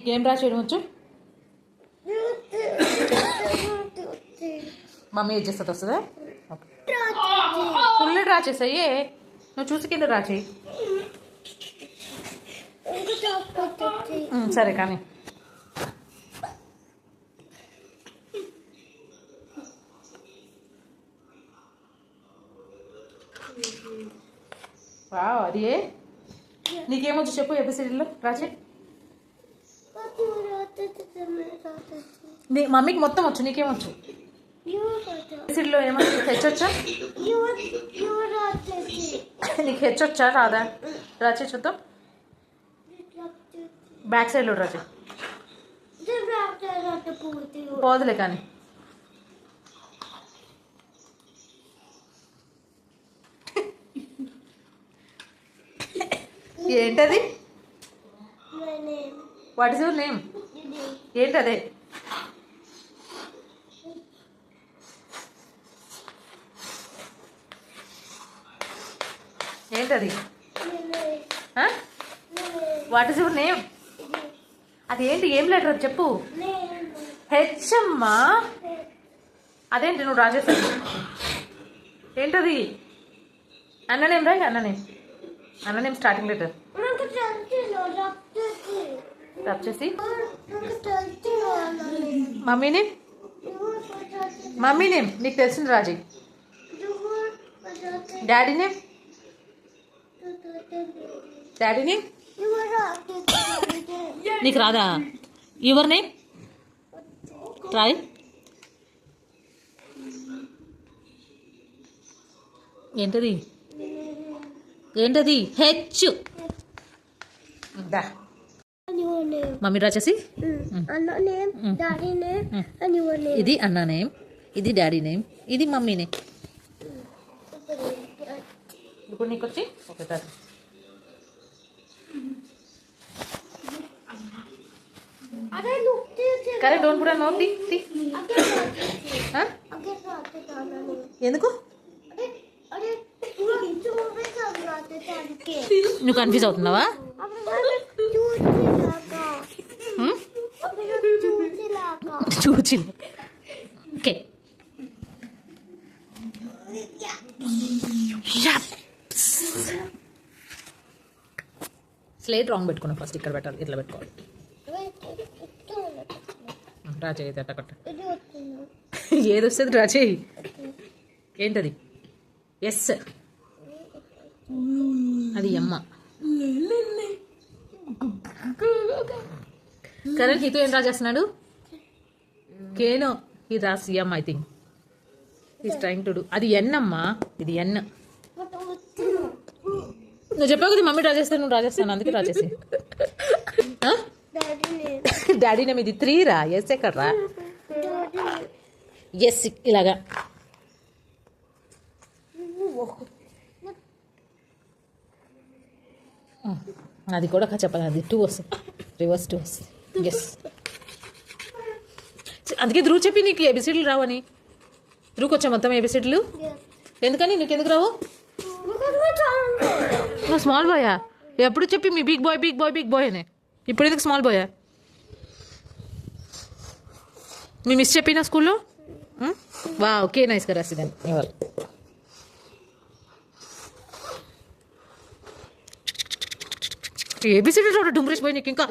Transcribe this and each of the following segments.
ఏం డ్రా చేయడం వచ్చు మమ్మీ ఏం చేస్తుంది వస్తుందా? ఫుల్ డ్రా చేసాయి నువ్వు చూసి కింద డ్రా చేయి. సరే కానీ. వావ్ అది ఏ? నీకేమొచ్చు చెప్పు ఎపిసిడీలో రాజే నీ మమ్మీకి మొత్తం వచ్చు నీకేమొచ్చు ఎపిసిడీలో ఏమొచ్చు హెచ్చొచ్చా? నీకు హెచ్చొచ్చా? రాదా? రాజే చూద్దాం. బ్యాక్ సైడ్లో రాజే పోదులే కానీ. ఏంటది? What is your name? ఏంటదే? ఏంటది? వాట్ ఇస్ యువర్ నేమ్ అది ఏంటి ఏం లెటర్ అది చెప్పు. హెచ్ అమ్మా. అదేంటి నువ్వు రాజేశ్వరి? ఏంటది? అన్ననేం నేమ్ అన్ననేం అన్ననేం స్టార్టింగ్ లెటర్ టచ్ చేసి. మమ్మీ నేమ్ మమ్మీ నేమ్ నీకు తెలిసింది Raji. Daddy name daddy name నీకు రాదా? యువర్ నేమ్ ట్రై ఏంటది? ఏంటది? హెచ్. దా. మమ్మీ రాచేసి Anak name, daddy name, Mm. and your name. ఇది అన్న నేమ్ ఇది డాడీ నేమ్ ఇది మమ్మీ నేమ్ ఇప్పుడు నీకు వచ్చి okay sir Ada lukti je. Kare don't put note the the Ada ఆ? ada satu tanah ni. ఎందుకు Ada ada dua cuma satu ada tangke. నువ్వు కన్ఫ్యూజ్ అవుతున్నావా laga. ఓకే. స్లేట్ రాంగ్ పెట్టుకున్నా first ఇక్కడ పెట్టాలి ఇట్లా పెట్టుకోవాలి. డ్రా చేయి అట్ట ఏది వస్తుంది డ్రా చేయి? ఏంటది? ఎస్. అది అమ్మ. కరణ్ హితు ఏం డ్రా చేస్తున్నాడు? కేనో ఇది రాసి M I think is trying to do అది ఎన్ అమ్మా. ఇది ఎన్ నువ్వు చెప్పావు కదా మమ్మీ డ్రా చేస్తాను నువ్వు డ్రా చేస్తాను అందుకే డ్రా చేసి డాడీ నేమ్ ఇది త్రీ రా. ఎస్ ఎక్కడ రా? ఎస్ ఇలాగా. అది కూడా చెప్పాలి. అది టూ వస్తుంది. రివర్స్ టూ వస్తుంది. ఎస్ అందుకే ధ్రువ్ చెప్పి నీకు ఎబిసిడ్లు రావని. ధ్రువ్కి వచ్చా మొత్తం ఎబిసిడ్లు? Yes. ఎందుకని? నీకు ఎందుకు రావు స్మాల్ బాయా ఎప్పుడు చెప్పి మీ big boy big boy big boy అని? ఇప్పుడు ఎందుకు స్మాల్ బాయా మీ మిస్ చెప్పిన స్కూల్లో? వా ఓకే నైస్గా రాసిదాన్ని ఇవాళ ఏబిసిడీ చూడ డుమ్రేష్ పోయి నీకు ఇంకా.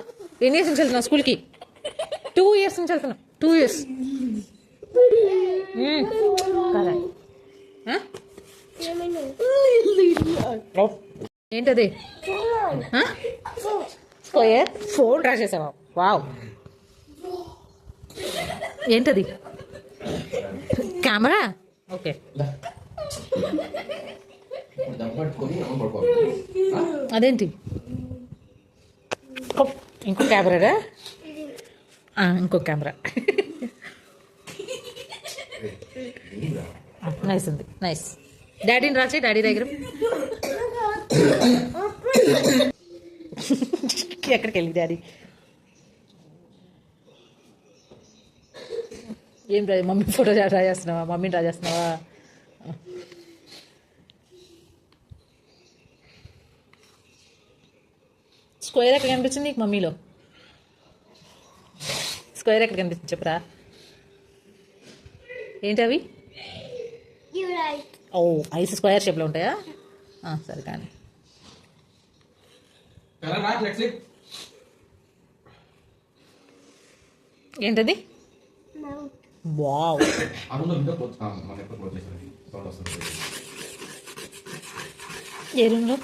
ఎన్ని ఇయర్స్ నుంచి వెళ్తున్నా స్కూల్కి? టూ ఇయర్స్ నుంచి వెళ్తున్నా టూ ఇయర్స్. ఏంటది? స్క్వేర్? ఫోన్ రాసేసావా? వావ్. ఏంటది? కెమెరా? ఓకే. అదేంటి? ఇంకో కెమెరారా? ఇంకో కెమెరా. నైస్ ఉంది నైస్ డాడీని రాసి డాడీ దగ్గర. ఎక్కడికి వెళ్ళి డాడీ ఏం రా మమ్మీ ఫోటో డ్రా చేస్తున్నావా మమ్మీని డ్రా చేస్తున్నావా స్క్వేర్ ఎక్కడ కనిపించింది నీకు మమ్మీలో? స్క్వేర్ ఎక్కడ కనిపిస్తుంది చెప్పరా? ఏంటి అవి. ఓ ఐస్ స్క్వేర్ షేప్లో ఉంటాయా? ఆ, సరే కానీ. ఏంటది. వావ్ ఏ రూమ్లో